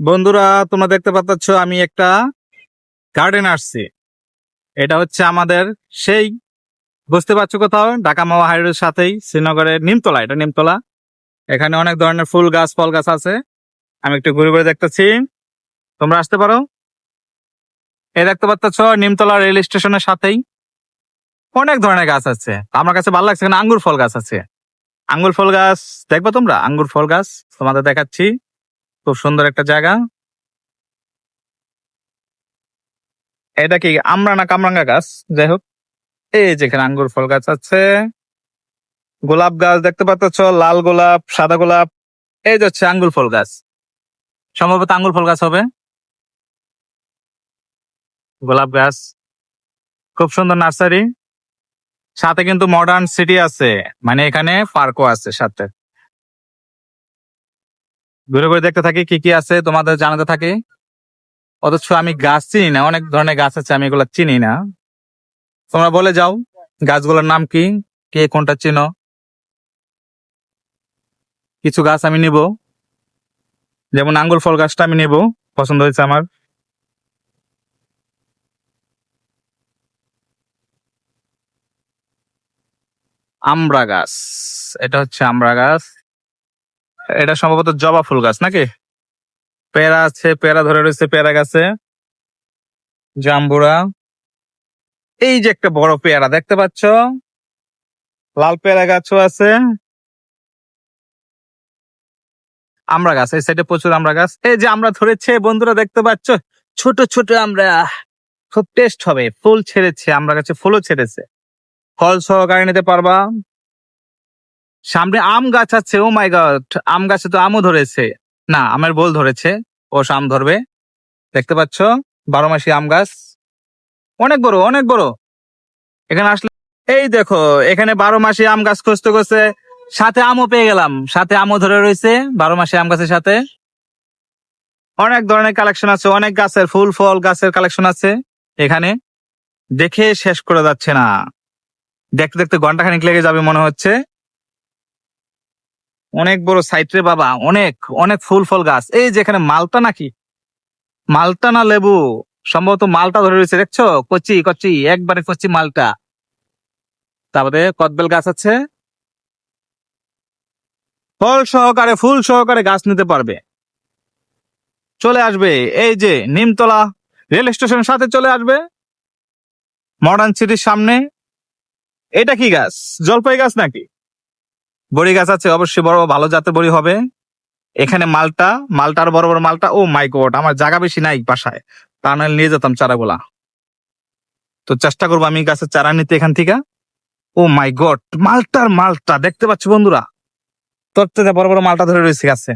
বন্ধুরা, তোমরা দেখতে পাচ্ছ আমি একটা গার্ডেন আসছি। এটা হচ্ছে আমাদের সেই, বুঝতে পারছ কোথাও? ঢাকা মাওয়া হাইরোডের সাথেই শ্রীনগরের নিমতলা, এটা নিমতলা। এখানে অনেক ধরনের ফুল গাছ, ফল গাছ আছে। আমি একটু ঘুরে ঘুরে দেখতেছি। তোমরা আসতে পারো। এই দেখতে পাচ্ছ, নিমতলা রেল স্টেশনের সাথেই অনেক ধরনের গাছ আছে। আমার কাছে ভালো লাগছে, এখানে আঙ্গুর ফল গাছ আছে। আঙ্গুর ফল গাছ, দেখব তোমরা? আঙ্গুর ফল গাছ তোমাদের দেখাচ্ছি। খুব সুন্দর একটা জায়গা। এটা কি আমরা না কামরাঙ্গা গাছ? যাই হোক, এই যেখানে আঙ্গুর ফল গাছ আছে। গোলাপ গাছ দেখতে পাচ্ছ, লাল গোলাপ, সাদা গোলাপ, এই যে হচ্ছে আঙ্গুর ফল গাছ। সম্ভবত আঙ্গুর ফল গাছ হবে। গোলাপ গাছ, খুব সুন্দর নার্সারি। সাথে কিন্তু মডার্ন সিটি আছে মানে এখানে পার্কও আছে সাথে। ঘুরে ঘুরে দেখতে থাকি, কি কি আছে তোমাদের জানাতে থাকি। অথচ আমি গাছ চিনি না, অনেক ধরনের গাছ আছে, আমি এগুলো চিনি না। তোমরা বলে যাও, গাছগুলোর নাম কি, কে কোনটা চিনো। কিছু গাছ আমি নিব, যেমন আঙ্গুর ফল গাছটা আমি নিব, পছন্দ হয়েছে আমার। আমড়া গাছ, এটা হচ্ছে আমড়া গাছ। এটা সম্ভবত জবা ফুল গাছ নাকি? পেয়ারা আছে পেয়ারা ধরে রয়েছে পেয়ারা গাছে। জাম্বুরা। এই যে একটা বড় পেয়ারা দেখতে পাচ্ছ? লাল পেয়ারা গাছও আছে। আমরা গাছ, এই সাইডে প্রচুর আমরা গাছ। এই যে আমরা ধরেছে, বন্ধুরা দেখতে পাচ্ছ? ছোট ছোট আমরা। খুব টেস্ট হবে, ফুল ছেড়েছে, আমরা গাছে ফুলও ছেড়েছে। ফল সহকারে নিতে পারবা। সামনে আম গাছ আছে ও মাই গড আম গাছে তো আমও ধরেছে। না, আমের বোল ধরেছে, ও আম ধরবে। দেখতে পাচ্ছ, বারো মাসি আম গাছ। অনেক বড় অনেক বড়। এখানে আসলে, এই দেখো, এখানে বারো মাসি আম গাছ খুঁজতে খুঁজতে সাথে আমও পেয়ে গেলাম। সাথে আমও ধরে রয়েছে, বারো মাসি আম গাছের সাথে। অনেক ধরনের কালেকশন আছে, অনেক গাছের ফুল, ফল গাছের কালেকশন আছে এখানে। দেখে শেষ করে যাচ্ছে না। দেখতে দেখতে ঘণ্টা খানিক লেগে যাবে মনে হচ্ছে। অনেক বড় সাইট রে বাবা, অনেক অনেক ফুল ফল গাছ। এই যে এখানে মালটা নাকি? মালটা না লেবু? সম্ভবত মালটা ধরে রয়েছে, দেখছ? কচি কচি, একবারে কচি মালটা। তারপরে কদবেল গাছ আছে। ফল সহকারে, ফুল সহকারে গাছ নিতে পারবে। চলে আসবে, এই যে নিমতলা রেল স্টেশন সাথে চলে আসবে। মডার্ন সিটির সামনে। এটা কি গাছ? জলপাই গাছ নাকি? বড়ি গাছ আছে, অবশ্যই বড় বড় ভালো জাতের বড়ি হবে। এখানে মালটা, মালটার বড় বড় মালটা, ও মাই গড আমার জায়গা বেশি নাই বাসায়। তা নাহলে নিয়ে যেতাম চারাগুলা। তো চেষ্টা করব আমি গাছের চারা নিতে এখান থেকে। ও মাই গড মালটার মালটা, দেখতে পাচ্ছ বন্ধুরা? তোর বড় বড় মালটা ধরে রয়েছে গাছে।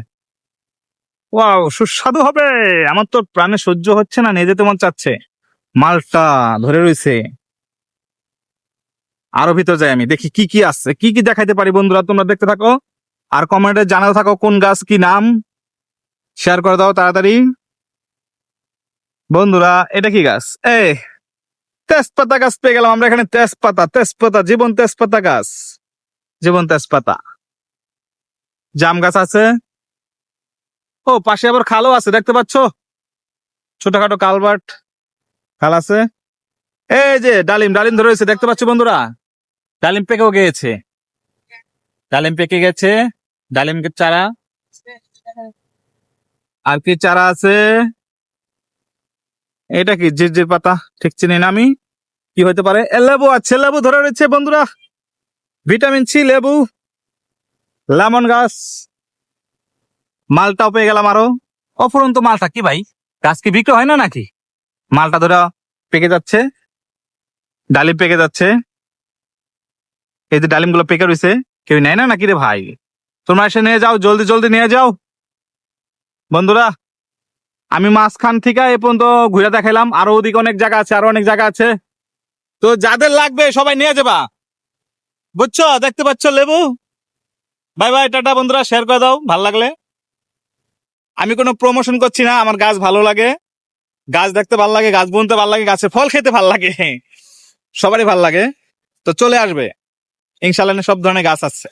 ওয়াও সুস্বাদু হবে! আমার তো প্রাণে সহ্য হচ্ছে না নিয়ে যেতে মন চাচ্ছে। মালটা ধরে রয়েছে। আরও ভিতর যাই আমি, দেখি কি কি আছে। কি কি দেখাইতে পারি বন্ধুরা, তোমরা দেখতে থাকো। আর কমেন্টে জানাতে থাকো কোন গাছ কি নাম। শেয়ার করে দাও তাড়াতাড়ি। বন্ধুরা, এটা কি গাছ? এ তেজপাতা গাছ পেয়ে গেলাম আমরা এখানে, তেজপাতা তেজপাতা, জীবন তেজপাতা গাছ। জীবন তেজপাতা। জাম গাছ আছে। ও, পাশে আবার খালও আছে, দেখতে পাচ্ছ? ছোটখাটো কালবার্ট খাল আছে। এই যে ডালিম ডালিম ধরে রয়েছে, দেখতে পাচ্ছ বন্ধুরা? ডালিম পেকেও গিয়েছে ডালিম পেকে গেছে। ডালিম চারা? আর কি চারা আছে? এটা কি জিরজির পাতা? ঠিক চিনি না আমি। কি হতে পারে? লেবু আছে, লেবু ধরে রয়েছে বন্ধুরা। ভিটামিন সি, লেবু। লেমন গাছ। মালটাও পেয়ে গেলাম আরও। অফুরন্ত মালটা কি ভাই? গাছ কি বিক্রি হয় না নাকি? মালটা ধরে পেকে যাচ্ছে। ডালিম পেকে যাচ্ছে। এই যে ডালিমগুলো পেকে রয়েছে কেউ নেয় না নাকি রে ভাই? তোমরা এসে নিয়ে যাও, জলদি জলদি নিয়ে যাও। বন্ধুরা, আমি মাঝখান থেকে এ পর্যন্ত ঘুরে দেখাইলাম। আরও ওদিকে অনেক জায়গা আছে, আরও অনেক জায়গা আছে। তো যাদের লাগবে সবাই নিয়ে যাবা। বুঝছ? দেখতে পাচ্ছ লেবু? বাই বাই, টাটা বন্ধুরা শেয়ার করে দাও, ভালো লাগলে। আমি কোনো প্রমোশন করছি না, আমার গাছ ভালো লাগে। গাছ দেখতে ভালো লাগে, গাছ বুনতে ভালো লাগে গাছের ফল খেতে ভালো লাগে। সবারই ভালো লাগে। তো চলে আসবে। ইনশাল্লাহ সব ধরনের গাছ আছে।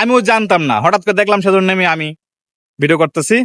আমিও জানতাম না। হঠাৎ করে দেখলাম সেজন্য আমি আমি ভিডিও করতেছি।